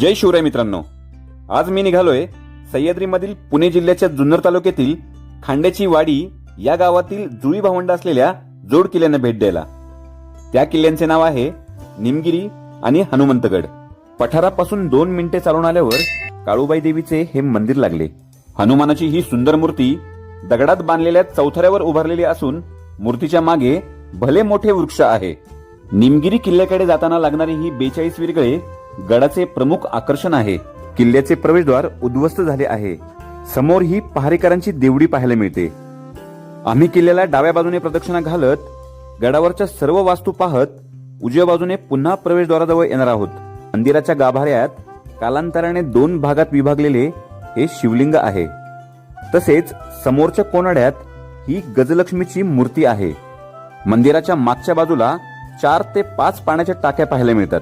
जय शिवराय मित्रांनो. आज मी निघालोय सह्याद्रीमधील पुणे जिल्ह्याच्या जुन्नर तालुक्यातील खांड्याची वाडी या गावातील जुळी भावंड असलेल्या जोड किल्ल्यांना भेट द्यायला. त्या किल्ल्यांचे नाव आहे निमगिरी आणि हनुमंतगड. पठारापासून दोन मिनिटे चालून आल्यावर काळूबाई देवीचे हे मंदिर लागले. हनुमानाची ही सुंदर मूर्ती दगडात बांधलेल्या चौथऱ्यावर उभारलेली असून मूर्तीच्या मागे भले मोठे वृक्ष आहे. निमगिरी किल्ल्याकडे जाताना लागणारी ही बेचाळीस विरगळे गडाचे प्रमुख आकर्षण आहे. किल्ल्याचे प्रवेशद्वार उद्ध्वस्त झाले आहे. समोर ही पहारेकरांची देवडी पाहायला मिळते. आम्ही किल्ल्याला डाव्या बाजूने प्रदक्षिणा घालत गडावरच्या सर्व वास्तू पाहत उजव्या बाजूने पुन्हा प्रवेशद्वाराजवळ येणार आहोत. मंदिराच्या गाभाऱ्यात कालांतराने दोन भागात विभागलेले हे शिवलिंग आहे. तसेच समोरच्या कोनाड्यात ही गजलक्ष्मीची मूर्ती आहे. मंदिराच्या मागच्या बाजूला चार ते पाच पाण्याच्या टाक्या पाहायला मिळतात.